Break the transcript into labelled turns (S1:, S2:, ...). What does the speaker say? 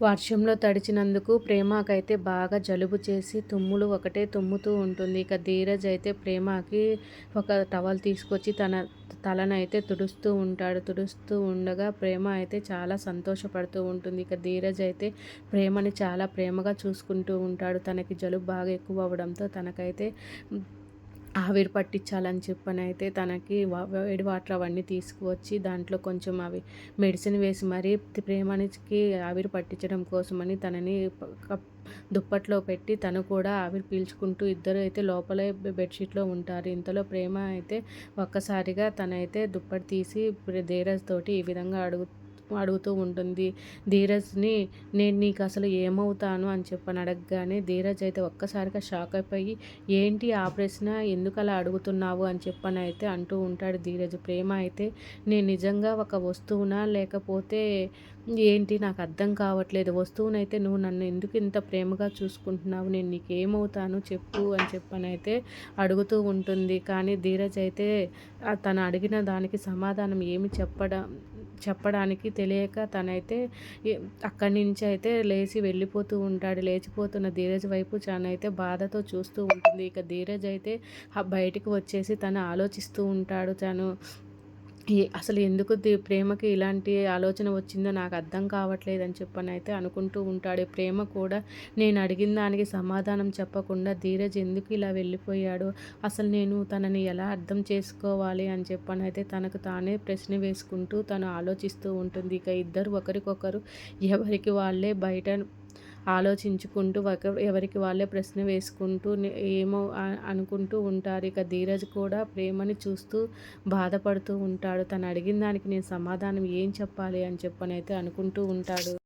S1: వర్షంలో తడిచినందుకు ప్రేమకైతే బాగా జలుబు చేసి తుమ్ములు ఒకటే తుమ్ముతూ ఉంటుంది. ఇక ధీరజ్ అయితే ప్రేమకి ఒక టవల్ తీసుకొచ్చి తన తలనైతే తుడుస్తూ ఉంటాడు. తుడుస్తూ ఉండగా ప్రేమ అయితే చాలా సంతోషపడుతూ ఉంటుంది. ఇక ధీరజ్ అయితే ప్రేమని చాలా ప్రేమగా చూసుకుంటూ ఉంటాడు. తనకి జలుబు బాగా ఎక్కువ అవ్వడంతో తనకైతే ఆవిరి పట్టించాలని చెప్పని అయితే తనకి వేడి వాటర్ అవన్నీ తీసుకువచ్చి దాంట్లో కొంచెం అవి మెడిసిన్ వేసి మరీ ప్రేమనికి ఆవిరి పట్టించడం కోసమని తనని దుప్పట్లో పెట్టి తను కూడా ఆవిరి పీల్చుకుంటూ ఇద్దరు అయితే లోపలే బెడ్షీట్లో ఉంటారు. ఇంతలో ప్రేమ అయితే ఒక్కసారిగా తనైతే దుప్పటి తీసి ధీరజ్ తోటి ఈ విధంగా అడుగు అడుగుతూ ఉంటుంది. ధీరజ్ని నేను నీకు అసలు ఏమవుతాను? అని చెప్పని అడగగానే ధీరజ్ అయితే ఒక్కసారిగా షాక్ అయిపోయి ఏంటి ఆ ప్రశ్న ఎందుకు అలా అడుగుతున్నావు? అని చెప్పని అయితే అంటూ ఉంటాడు ధీరజ్. ప్రేమ అయితే నేను నిజంగా ఒక వస్తువునా? లేకపోతే ఏంటి? నాకు అర్థం కావట్లేదు. వస్తువునైతే నువ్వు నన్ను ఎందుకు ఇంత ప్రేమగా చూసుకుంటున్నావు? నేను నీకు ఏమవుతాను చెప్పు అని చెప్పని అయితే అడుగుతూ ఉంటుంది. కానీ ధీరజ్ అయితే తను అడిగిన దానికి సమాధానం ఏమి చెప్పడం చెప్పడానికి తెలియక తనైతే అక్కడి నుంచి అయితే లేచి వెళ్ళిపోతూ ఉంటాడు. లేచిపోతున్న ధీరజ్ వైపు అయితే బాధతో చూస్తూ ఉంటుంది. ఇక ధీరజ్ అయితే బయటికి వచ్చేసి తను ఆలోచిస్తూ ఉంటాడు. తను అసలు ఎందుకు ప్రేమకి ఇలాంటి ఆలోచన వచ్చిందో నాకు అర్థం కావట్లేదు అని చెప్పని అయితే అనుకుంటూ ఉంటాడు. ప్రేమ కూడా నేను అడిగిన దానికి సమాధానం చెప్పకుండా ధీరజ్ ఎందుకు ఇలా వెళ్ళిపోయాడు? అసలు నేను తనని ఎలా అర్థం చేసుకోవాలి అని చెప్పని అయితే తనకు తానే ప్రశ్న వేసుకుంటూ తను ఆలోచిస్తూ ఉంటుంది. ఇక ఇద్దరు ఒకరికొకరు ఎవరికి వాళ్ళే బయట ఆలోచించుకుంటూ ఒక ఎవరికి వాళ్ళే ప్రశ్న వేసుకుంటూ ఏమో అనుకుంటూ ఉంటారు. ఇక ధీరజ్ కూడా ప్రేమని చూస్తూ బాధపడుతూ ఉంటాడు. తను అడిగిన దానికి నేను సమాధానం ఏం చెప్పాలి అని చెప్పనైతే అనుకుంటూ ఉంటాడు.